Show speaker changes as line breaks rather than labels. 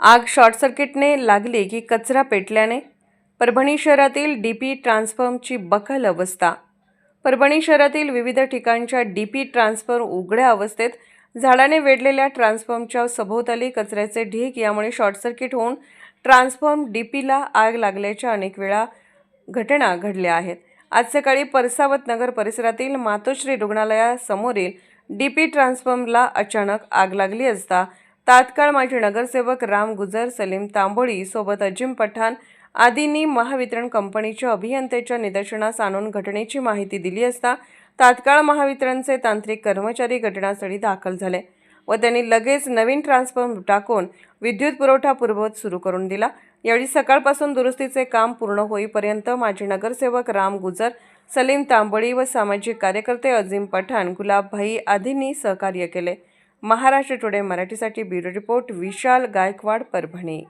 आग शॉर्ट सर्किटने लागली की कचरा पेटल्याने परभणी शहरातील डी पी ट्रान्सफॉर्मची बखल अवस्था. परभणी शहरातील विविध ठिकाणच्या डी पी ट्रान्सफॉर्म उघड्या अवस्थेत झाडाने वेढलेल्या ट्रान्सफॉर्मच्या सभोवताली कचऱ्याचे ढीक यामुळे शॉर्ट सर्किट होऊन ट्रान्सफॉर्म डी पीला आग लागल्याच्या अनेक वेळा घटना घडल्या आहेत. आज सकाळी परसावत नगर परिसरातील मातोश्री रुग्णालयासमोरील डी पी ट्रान्सफॉर्मला अचानक आग लागली असता तात्काळ माजी नगरसेवक राम गुजर सलीम तांबोळी सोबत अजिम पठाण आदींनी महावितरण कंपनीच्या अभियंत्याच्या निदर्शनास आणून घटनेची माहिती दिली असता तात्काळ महावितरणचे तांत्रिक कर्मचारी घटनास्थळी दाखल झाले व त्यांनी लगेच नवीन ट्रान्सफॉर्म टाकून विद्युत पुरवठा पूर्ववत सुरू करून दिला. यावेळी सकाळपासून दुरुस्तीचे काम पूर्ण होईपर्यंत माजी नगरसेवक राम गुजर सलीम तांबोळी व सामाजिक कार्यकर्ते अजिम पठाण गुलाबभाई आदींनी सहकार्य केले. महाराष्ट्र टुडे मराठीसाठी ब्युरो रिपोर्ट विशाल गायकवाड परभणी.